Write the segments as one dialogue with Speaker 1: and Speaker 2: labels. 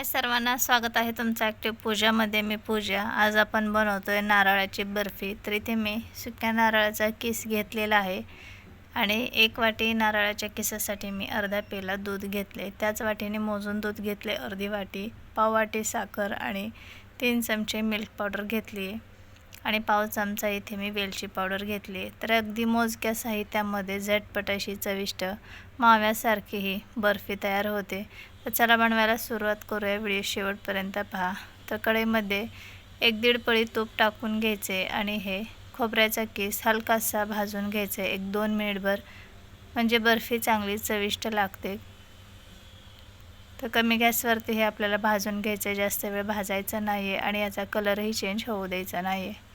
Speaker 1: हाय सर्वांना स्वागत आहे तुमचं ॲक्टिव्ह पूजामध्ये मी पूजा. आज आपण बनवतो आहे नारळाची बर्फी. तर इथे मी सुक्या नारळाचा किस घेतलेला आहे. आणि एक वाटी नारळाच्या किसासाठी मी अर्धा पेला दूध घेतले त्याच वाटीने मोजून दूध घेतले अर्धी वाटी पाव वाटी साखर आणि तीन चमचे मिल्क पावडर घेतली आहे आणि पाव चमचा इथे मी वेलची पावडर घेतली. तर अगदी मोजक्या साहित्यामध्ये झटपट अशी चविष्ट माव्यासारखी ही बर्फी तयार होते. तर चला बनवायला सुरुवात करूया. व्हिडिओ शेवटपर्यंत पहा. तर कढईमध्ये एक दीड पळी तूप टाकून घ्यायचे आणि हे खोबऱ्याचा केस हलकासा भाजून घ्यायचे. एक दोन मिनिटभर म्हणजे बर्फी चांगली चविष्ट लागते. तर कमी गॅसवरती हे आपल्याला भाजून घ्यायचं. आहे जास्त वेळ भाजायचं नाही आहे आणि याचा कलरही चेंज होऊ द्यायचा नाही आहे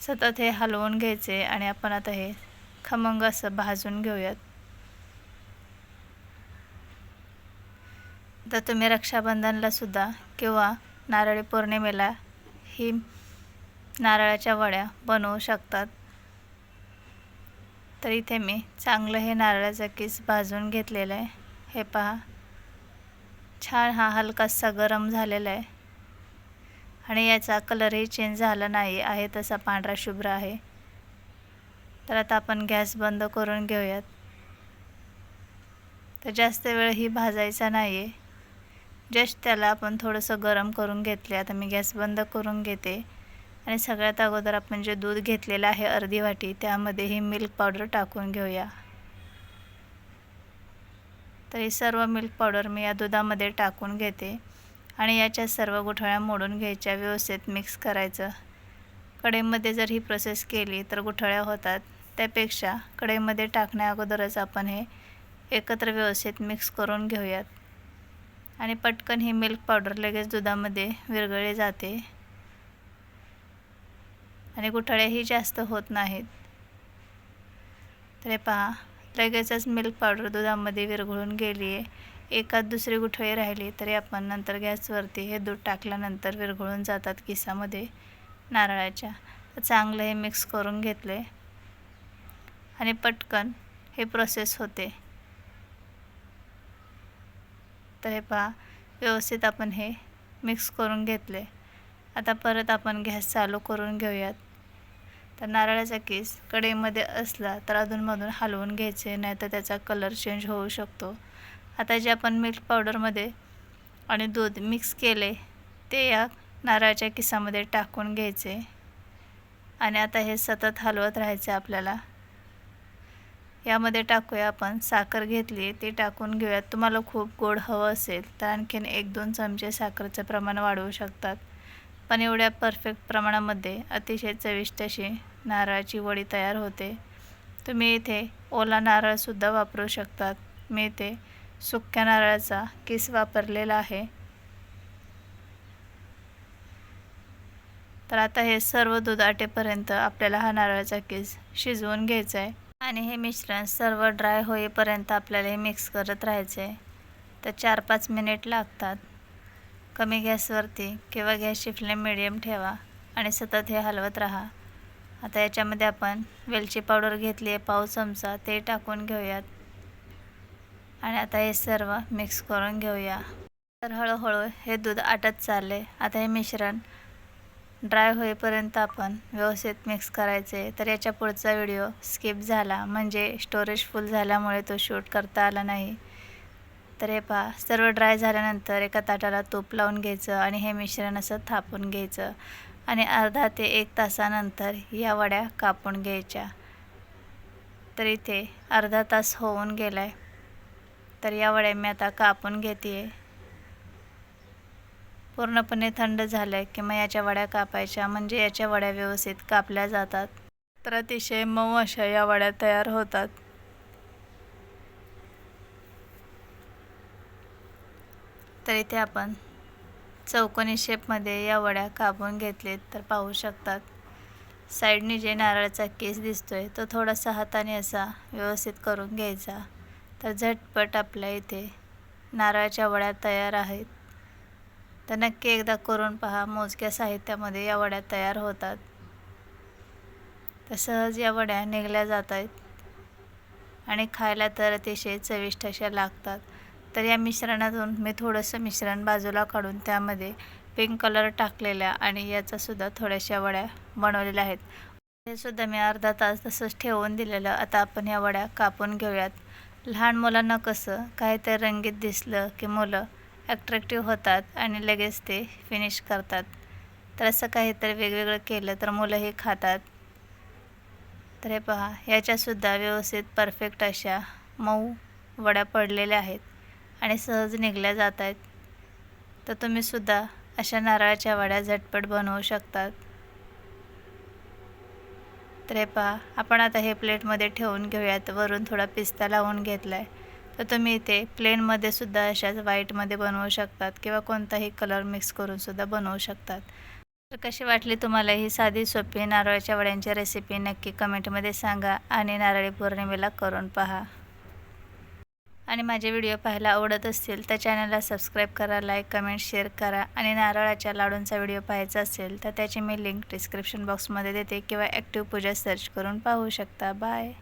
Speaker 1: सतत हे हलवून घ्यायचे आणि आपण आता हे खमंग असं भाजून घेऊयात. तर तुम्ही रक्षाबंधनला सुद्धा किंवा नारळी पौर्णिमेला ही नारळाच्या वड्या बनवू शकतात. तर इथे मी चांगलं हे नारळाचं किस भाजून घेतलेलं आहे. हे पहा. छान हा हलकासा गरम झालेला आहे. आणि याचा कलरही चेंज झाला नाही. आहे तसा पांढरा शुभ्र आहे. तर आता आपण गॅस बंद करून घेऊयात. तर जास्त वेळ ही भाजायचा नाही आहे जस्ट त्याला आपण थोडंसं गरम करून घेतले आता मी गॅस बंद करून घेते. आणि सगळ्यात अगोदर आपण जे दूध घेतलेलं आहे अर्धी वाटी त्यामध्ये ही मिल्क पावडर टाकून घेऊया. तर ही सर्व मिल्क पावडर मी या दुधामध्ये टाकून घेते. आणि याच्या सर्व गुठळ्या मोडून घ्यायच्या व्यवस्थित मिक्स करायचं. कढईमध्ये जर ही प्रोसेस केली तर गुठळ्या होतात. त्यापेक्षा कढईमध्ये टाकण्या अगोदरच आपण हे एकत्र व्यवस्थित मिक्स करून घेऊयात. आणि पटकन ही मिल्क पावडर लगेच दुधामध्ये विरघळली जाते. आणि गुठळ्याही जास्त होत नाहीत. तर हे पहा लगेचच मिल्क पावडर दुधामध्ये विरघळून गेली आहे एकात दुसरी गुठळी राहिली तरी आपण नंतर गॅसवरती हे दूध टाकल्यानंतर विरघळून जातात किसामध्ये नारळाच्या. तर चांगलं हे मिक्स करून घेतले. आणि पटकन हे प्रोसेस होते. तर हे पहा व्यवस्थित आपण हे मिक्स करून घेतले. आता परत आपण गॅस चालू करून घेऊयात. तर नारळाचा केस कढईमध्ये असला तर अधूनमधून हलवून घ्यायचे नाही तर त्याचा कलर चेंज होऊ शकतो. आता जे आपण मिल्क पावडरमध्ये आणि दूध मिक्स केले ते या नारळाच्या किसामध्ये टाकून घ्यायचे. आणि आता हे सतत हलवत राहायचं आपल्याला. यामध्ये टाकूया आपण साखर घेतली ती टाकून घेऊयात. तुम्हाला खूप गोड हवं असेल तर आणखीन एक दोन चमचे साखरेचं प्रमाण वाढवू शकतात. पण एवढ्या परफेक्ट प्रमाणामध्ये अतिशय चविष्ट अशी नारळाची वडी तयार होते. तुम्ही इथे ओला नारळसुद्धा वापरू शकतात. मी इथे सुक्या नारळाचा किस वापरलेला आहे? तर आता हे सर्व दूध आटेपर्यंत आपल्याला हा नारळाचा किस शिजवून घ्यायचा आहे आणि हे मिश्रण सर्व ड्राय होईपर्यंत आपल्याला हे मिक्स करत राहायचं आहे तर चार पाच मिनिट लागतात. कमी गॅसवरती किंवा गॅसची फ्लेम मिडियम ठेवा आणि सतत हे हलवत राहा. आता याच्यामध्ये आपण वेलची पावडर घेतली आहे पाव चमचा ते टाकून घेऊयात. आणि आता हे सर्व मिक्स करून घेऊया. तर हळूहळू हे दूध आटत चालले. आता हे मिश्रण ड्राय होईपर्यंत आपण व्यवस्थित मिक्स करायचे. तर याच्या पुढचा व्हिडिओ स्किप झाला. म्हणजे स्टोरेज फुल झाल्यामुळे तो शूट करता आला नाही. तर हे पहा सर्व ड्राय झाल्यानंतर एका ताटाला तूप लावून घ्यायचं आणि हे मिश्रण असं थापून घ्यायचं. आणि अर्धा ते एक तासानंतर या वड्या कापून घ्यायच्या. तर इथे अर्धा तास होऊन गेला आहे तर या वड्या मी आता कापून घेते आहे पूर्णपणे थंड झालं की मग याच्या वड्या कापायच्या म्हणजे याच्या वड्या व्यवस्थित कापल्या जातात. तर अतिशय मऊ अशा या वड्या तयार होतात. तर इथे आपण चौकोनी शेपमध्ये या वड्या कापून घेतलेत तर पाहू शकतात. साईडने जे नारळाचा केस दिसतोय तो थोडासा हाताने असा व्यवस्थित करून घ्यायचा. तर झटपट आपल्या इथे नारळाच्या वड्या तयार आहेत. तर नक्की एकदा करून पहा मोजक्या साहित्यामध्ये या वड्या तयार होतात. तर सहज या वड्या निघल्या जात आहेत आणि खायला तर अतिशय चविष्ट अशा लागतात. तर या मिश्रणातून मी थोडंसं मिश्रण बाजूला काढून त्यामध्ये पिंक कलर टाकलेल्या आणि याचासुद्धा थोड्याशा वड्या बनवलेल्या आहेत. हे सुद्धा मी अर्धा तास तसंच ठेवून दिलेलं. आता आपण या वड्या कापून घेऊयात. लहान मुलांना कसं काहीतरी रंगीत दिसलं की मुलं ॲट्रॅक्टिव्ह होतात आणि लगेच ते फिनिश करतात. तर असं काहीतरी वेगवेगळं केलं तर मुलंही खातात. तर हे पहा याच्यासुद्धा व्यवस्थित परफेक्ट अशा मऊ वड्या पडलेल्या आहेत आणि सहज निघल्या जात आहेत. तर तुम्हीसुद्धा अशा नारळाच्या वड्या झटपट बनवू शकतात. तर हे पहा आपण आता हे प्लेटमध्ये ठेवून घेऊयात. वरून थोडा पिस्ता लावून घेतला आहे तर तुम्ही इथे प्लेनमध्ये सुद्धा अशाच व्हाईटमध्ये बनवू शकतात किंवा कोणताही कलर मिक्स करून सुद्धा बनवू शकतात. तर कशी वाटली तुम्हाला ही साधी सोपी नारळाच्या वड्यांची रेसिपी नक्की कमेंटमध्ये सांगा आणि नारळी पौर्णिमेला करून पहा. आणि माझे व्हिडिओ पाहायला आवडत असतील तर चॅनलला सबस्क्राईब करा लाईक कमेंट शेअर करा आणि नारळाच्या लाडूंचा व्हिडिओ पाहायचा असेल तर त्याची मी लिंक डिस्क्रिप्शन बॉक्समध्ये देते किंवा ॲक्टिव्ह पूजा सर्च करून पाहू शकता. बाय